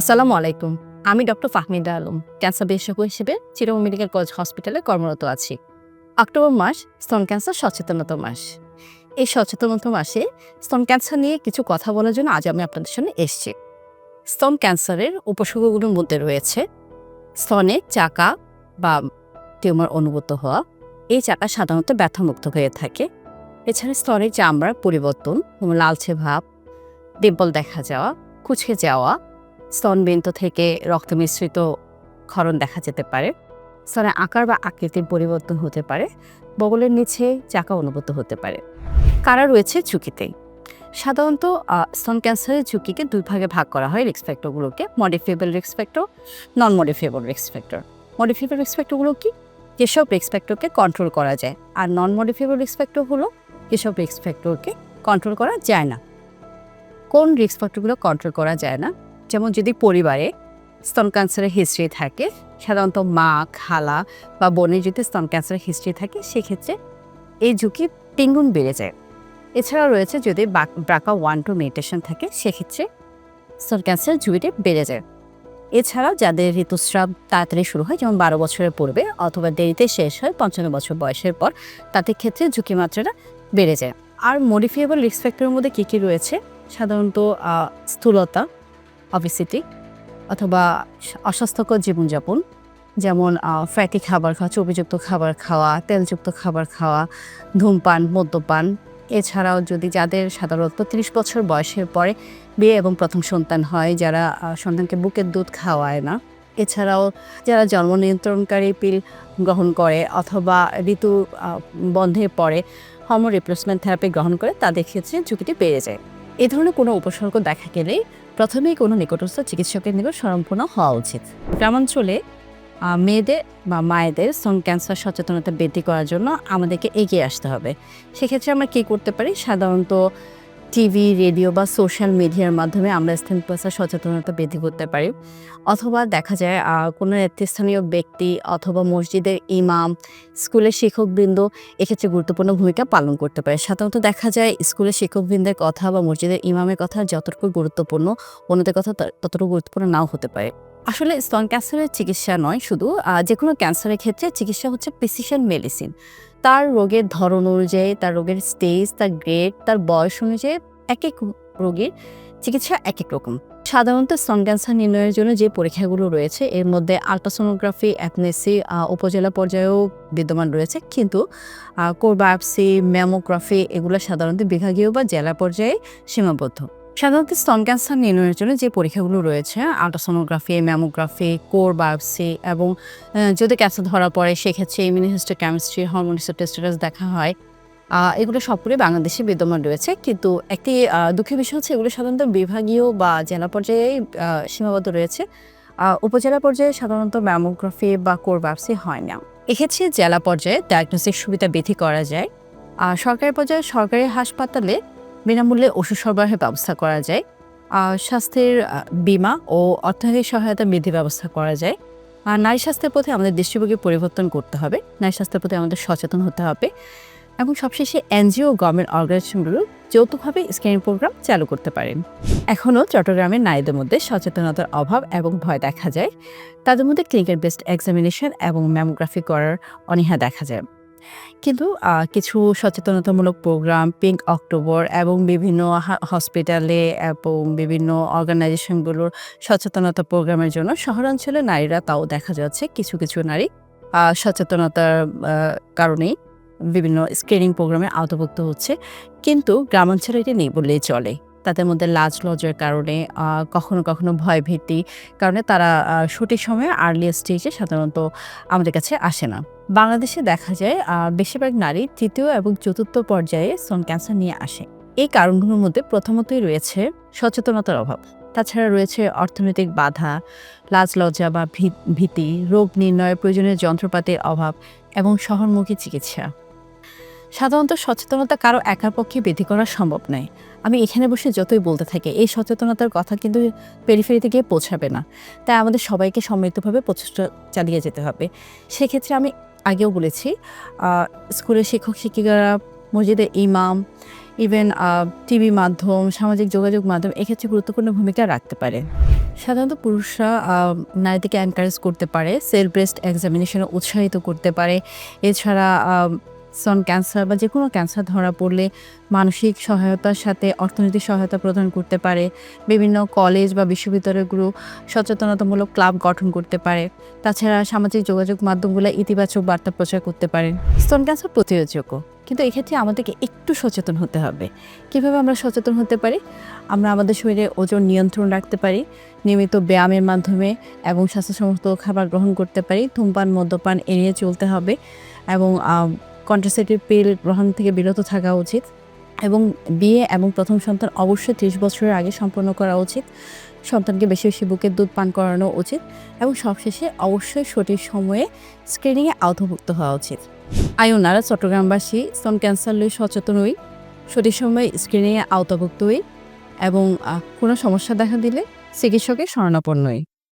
আসসালামু আলাইকুম। আমি ডক্টর ফাহমিদা আলম, ক্যান্সার বিশেষজ্ঞ হিসেবে চিরং মেডিকেল কলেজ হসপিটালে কর্মরত আছি। অক্টোবর মাস, স্তন ক্যান্সার সচেতনতা মাস। এই সচেতনতা মাসে স্তন ক্যান্সার নিয়ে কিছু কথা বলার জন্য আজ আমি আপনাদের সামনে এসেছি। স্তন ক্যান্সারের উপসর্গগুলোর মধ্যে রয়েছে স্তনে চাকা বা টিউমার অনুভূত হওয়া। এই চাকা সাধারণত ব্যথামুক্ত হয়ে থাকে। এছাড়া স্তনের চামড়ার পরিবর্তন, লালচে ভাব, ডিম্পল দেখা যাওয়া, কুচকে যাওয়া স্তনবিন্দু থেকে রক্ত মিশ্রিত ক্ষরণ দেখা যেতে পারে। স্তনের আকার বা আকৃতির পরিবর্তন হতে পারে। বগলের নিচে চাকা অনুভূত হতে পারে। কারা রয়েছে ঝুঁকিতে? সাধারণত স্তন ক্যান্সারের ঝুঁকিকে দুই ভাগে ভাগ করা হয় রিক্স ফ্যাক্টরগুলোকে মডিফিয়েবল রিক্স ফ্যাক্টর নন মডিফিয়েবল রিক্স ফ্যাক্টর মডিফিয়েবল রিক্স ফ্যাক্টরগুলো কি? যেসব রিক্স ফ্যাক্টরকে কন্ট্রোল করা যায়। আর নন মডিফিয়েবল রিক্স ফ্যাক্টর হলো যেসব রিক্স ফ্যাক্টরকে কন্ট্রোল করা যায় না। কোন রিক্স ফ্যাক্টরগুলো কন্ট্রোল করা যায় না? যেমন যদি পরিবারে স্তন ক্যান্সারের হিস্ট্রি থাকে, সাধারণত মা, খালা বা বোনের যদি স্তন ক্যান্সারের হিস্ট্রি থাকে, সেক্ষেত্রে এই ঝুঁকি তিনগুণ বেড়ে যায়। এছাড়াও রয়েছে যদি ব্রাকা ওয়ান টু মেডিটেশন থাকে, সেক্ষেত্রে স্তন ক্যান্সারের ঝুঁকিটি বেড়ে যায়। এছাড়াও যাদের ঋতুস্রাব তাড়াতাড়ি শুরু হয়, যেমন বারো বছরের পূর্বে অথবা দেরিতে শেষ হয়, পঞ্চান্ন বছর বয়সের পর, তাদের ক্ষেত্রে ঝুঁকি মাত্রাটা বেড়ে যায়। আর মডিফিয়েবল রিস্ক ফ্যাক্টরের মধ্যে কী কী রয়েছে? সাধারণত স্থূলতা অবিসিটি অথবা অস্বাস্থ্যকর জীবনযাপন, যেমন ফ্যাটি খাবার খাওয়া, চর্বিযুক্ত খাবার খাওয়া, তেলযুক্ত খাবার খাওয়া, ধূমপান, মদ্যপান। এছাড়াও যদি যাদের সাধারণত তিরিশ বছর বয়সের পরে বিয়ে এবং প্রথম সন্তান হয়, যারা সন্তানকে বুকের দুধ খাওয়ায় না। এছাড়াও যারা জন্ম নিয়ন্ত্রণকারী পিল গ্রহণ করে অথবা ঋতু বন্ধের পরে হরমোন রিপ্লেসমেন্ট থেরাপি গ্রহণ করে, তাদের ক্ষেত্রে ঝুঁকিটি বেড়ে যায়। এ ধরনের কোনো উপসর্গ দেখা গেলে প্রথমেই কোনো নিকটস্থ চিকিৎসকের নিকট স্মরণপূর্ণ হওয়া উচিত। গ্রামাঞ্চলে মেয়েদের বা মায়েদের স্তন ক্যান্সার সচেতনতা বৃদ্ধি করার জন্য আমাদেরকে এগিয়ে আসতে হবে। সেক্ষেত্রে আমরা কী করতে পারি? সাধারণত টিভি, রেডিও বা সোশ্যাল মিডিয়ার মাধ্যমে আমরা স্থানীয় ক্যান্সার সচেতনতা বৃদ্ধি করতে পারি। অথবা দেখা যায় কোনো নেতৃস্থানীয় ব্যক্তি অথবা মসজিদের ইমাম, স্কুলের শিক্ষকবৃন্দ এক্ষেত্রে গুরুত্বপূর্ণ ভূমিকা পালন করতে পারে। সাধারণত দেখা যায়, স্কুলের শিক্ষকবৃন্দের কথা বা মসজিদের ইমামের কথা যতটুকু গুরুত্বপূর্ণ, অন্যদের কথা ততটুকু গুরুত্বপূর্ণ নাও হতে পারে। আসলে স্তন ক্যান্সারের চিকিৎসা নয় শুধু যে কোনো ক্যান্সারের ক্ষেত্রে চিকিৎসা হচ্ছে প্রিসিশন মেডিসিন তার রোগের ধরন অনুযায়ী, তার রোগের স্টেজ তার গ্রেড তার বয়স অনুযায়ী এক এক রোগীর চিকিৎসা এক এক রকম। সাধারণত স্তন ক্যান্সার নির্ণয়ের জন্য যে পরীক্ষাগুলো রয়েছে, এর মধ্যে আলট্রাসোনোগ্রাফি অ্যাপনেসি উপজেলা পর্যায়েও বিদ্যমান রয়েছে। কিন্তু কোরবায়োপসি ম্যামোগ্রাফি এগুলো সাধারণত বিভাগীয় বা জেলা পর্যায়ে সীমাবদ্ধ। সাধারণত স্তন ক্যান্সার নির্ণয়ের জন্য যে পরীক্ষাগুলো রয়েছে, আলট্রাসোনোগ্রাফি, ম্যামোগ্রাফি, কোর বায়োপসি এবং যদি ক্যান্সার ধরা পড়ে, সেক্ষেত্রে ইমিউনিস্টোকেমিস্ট্রি হরমোন টেস্টাস দেখা হয়। এগুলো সবগুলোই বাংলাদেশে বিদ্যমান রয়েছে। কিন্তু একটি দুঃখের বিষয় হচ্ছে এগুলো সাধারণত বিভাগীয় বা জেলা পর্যায়ে সীমাবদ্ধ রয়েছে। উপজেলা পর্যায়ে সাধারণত ম্যামোগ্রাফি বা কোর বায়োপসি হয় না। এক্ষেত্রে জেলা পর্যায়ে ডায়াগনোসিস সুবিধা বৃদ্ধি করা যায়। আর সরকারি পর্যায়ে সরকারি হাসপাতালে বিনামূল্যে ওষুধ সরবরাহের ব্যবস্থা করা যায় স্বাস্থ্যের বীমা ও অর্থনৈতিক সহায়তা বৃদ্ধি ব্যবস্থা করা যায়। আর নারী স্বাস্থ্যের প্রতি আমাদের দৃষ্টিভঙ্গি পরিবর্তন করতে হবে, নারী স্বাস্থ্যের প্রতি আমাদের সচেতন হতে হবে এবং সবশেষে এনজিও গভর্নমেন্ট অর্গানাইজেশনগুলো যৌথভাবে স্ক্রিনিং প্রোগ্রাম চালু করতে পারেন। এখনও চট্টগ্রামের নারীদের মধ্যে সচেতনতার অভাব এবং ভয় দেখা যায়। তাদের মধ্যে ক্লিনিক্যাল বেসড এক্সামিনেশন এবং ম্যামোগ্রাফি করার অনীহা দেখা যায়। কিন্তু কিছু সচেতনতামূলক প্রোগ্রাম পিঙ্ক অক্টোবর এবং বিভিন্ন হসপিটালে এবং বিভিন্ন অর্গানাইজেশনগুলোর সচেতনতা প্রোগ্রামের জন্য শহরাঞ্চলে নারীরা তাও দেখা যাচ্ছে কিছু কিছু নারী সচেতনতার কারণেই বিভিন্ন স্ক্রিনিং প্রোগ্রামে আওতাভুক্ত হচ্ছে। কিন্তু গ্রামাঞ্চলে এটি নেই বললেই চলে। তাদের মধ্যে লাজ লজ্জার কারণে কখনো কখনো ভয় ভীতি কারণে তারা সঠিক সময়ে আর্লি স্টেজে সাধারণত আমাদের কাছে আসে না। বাংলাদেশে দেখা যায় বেশিরভাগ নারী তৃতীয় এবং চতুর্থ পর্যায়ে স্তন ক্যান্সার নিয়ে আসে। এই কারণগুলোর মধ্যে প্রথমতই রয়েছে সচেতনতার অভাব। তাছাড়া রয়েছে অর্থনৈতিক বাধা, লাজ লজ্জা বা ভীতি, রোগ নির্ণয়ের প্রয়োজনীয় যন্ত্রপাতির অভাব এবং শহরমুখী চিকিৎসা। সাধারণত সচেতনতা কারও একার পক্ষে বৃদ্ধি করা সম্ভব নয়। আমি এখানে বসে যতই বলতে থাকি, এই সচেতনতার কথা কিন্তু পেরিফেরিতে গিয়ে পৌঁছাবে না। তাই আমাদের সবাইকে সম্মিলিতভাবে প্রচেষ্টা চালিয়ে যেতে হবে। সেক্ষেত্রে আমি আগেও বলেছি স্কুলের শিক্ষক, শিক্ষিকারা, মসজিদের ইমাম ইভেন টিভি মাধ্যম, সামাজিক যোগাযোগ মাধ্যম, এক্ষেত্রে গুরুত্বপূর্ণ ভূমিকা রাখতে পারে। সাধারণত পুরুষরা নারীদেরকে এনকারেজ করতে পারে সেলফ ব্রেস্ট এক্সামিনেশনে উৎসাহিত করতে পারে। এছাড়া সন ক্যান্সার বা যে কোনো ক্যান্সার ধরা পড়লে মানসিক সহায়তার সাথে অর্থনৈতিক সহায়তা প্রদান করতে পারে। বিভিন্ন কলেজ বা বিশ্ববিদ্যালয়গুলো সচেতনতামূলক ক্লাব গঠন করতে পারে। তাছাড়া সামাজিক যোগাযোগ মাধ্যমগুলো ইতিবাচক বার্তা প্রচার করতে পারে। স্তন ক্যান্সার প্রতিরোধযোগ্য। কিন্তু এক্ষেত্রে আমাদেরকে একটু সচেতন হতে হবে। কীভাবে আমরা সচেতন হতে পারি? আমরা আমাদের শরীরে ওজন নিয়ন্ত্রণ রাখতে পারি, নিয়মিত ব্যায়ামের মাধ্যমে এবং স্বাস্থ্যসম্মত খাবার গ্রহণ করতে পারি, ধূমপান, মদ্যপান এড়িয়ে চলতে হবে এবং কন্ট্রাসেপটিভ পিল গ্রহণ থেকে বিরত থাকা উচিত এবং বিয়ে এবং প্রথম সন্তান অবশ্যই ত্রিশ বছরের আগে সম্পন্ন করা উচিত। সন্তানকে বেশি বেশি বুকের দুধ পান করানো উচিত এবং সবশেষে অবশ্যই সঠিক সময়ে স্ক্রিনিংয়ে আওতাভুক্ত হওয়া উচিত। আয়ুনারা চট্টগ্রামবাসী, স্তন ক্যান্সার লই সচেতন হই, সঠিক সময়ে স্ক্রিনিংয়ে আওতাভুক্ত হই এবং কোনো সমস্যা দেখা দিলে চিকিৎসকের শরণাপন্ন হই।